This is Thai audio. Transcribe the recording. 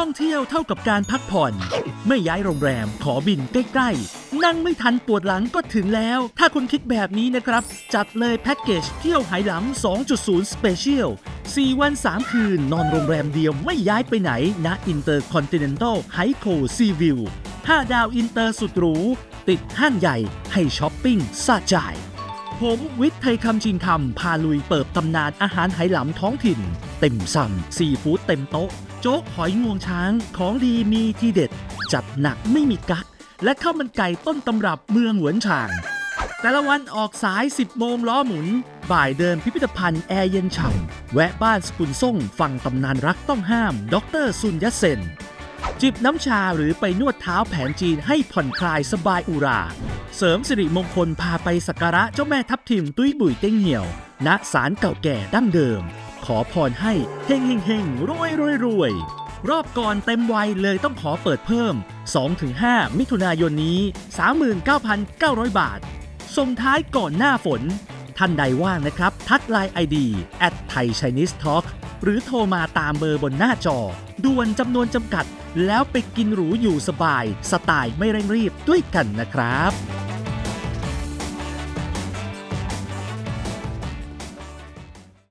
ท่องเที่ยวเท่ากับการพักผ่อน ไม่ย้ายโรงแรมขอบินใกล้ๆ นั่งไม่ทันปวดหลังก็ถึงแล้ว ถ้าคุณคิดแบบนี้นะครับ จัดเลยแพ็กเกจเที่ยวไหหลำ 2.0 Special 4 วัน 3 คืน นอนโรงแรมเดียวไม่ย้ายไปไหนณ Intercontinental h i g h c Sea View 5ดาวอินเตอร์สุดหรูติดห้างใหญ่ให้ช้อปปิ้งสะใจ ผมวิทย์ไทยคำชินคำพาลุยเปิดตำนานอาหารไหหลำท้องถิ่น เต็มสั่งซีฟู้ดเต็มโต๊ะ โจ๊กหอยงวงช้างของดีมีทีเด็ด จัดหนักไม่มีกัก และข้าวมันไก่ต้นตำรับเมืองหวนฉาง แต่ละวันออกสาย 10 โมงล้อหมุน บ่ายเดินพิพิธภัณฑ์แอร์เย็นฉ่ำแวะบ้านสกุลส่งฟังตำนานรักต้องห้ามดรซุนยัตเซน จิบน้ำชาหรือไปนวดเท้าแผนจีนให้ผ่อนคลายสบายอุรา เสริมสิริมงคลพาไปสักการะเจ้าแม่ทับทิมตุ้ยบุ๋ยเต้งเหี่ยว ณศาลเก่าแก่ดั้งเดิม ขอพรให้เฮงเฮงเฮงรวยรวยรวยรอบก่อนเต็มวัยเลยต้องขอเปิดเพิ่ม 2-5 มิถุนายนนี้ 39,900 บาท ส่งท้ายก่อนหน้าฝน ท่านใดว่างนะครับ ทักไลน์ไอดีแอดไทย Chinese Talk หรือโทรมาตามเบอร์บนหน้าจอ ด่วนจำนวนจำกัด แล้วไปกินหรูอยู่สบาย สไตล์ไม่เร่งรีบด้วยกันนะครับ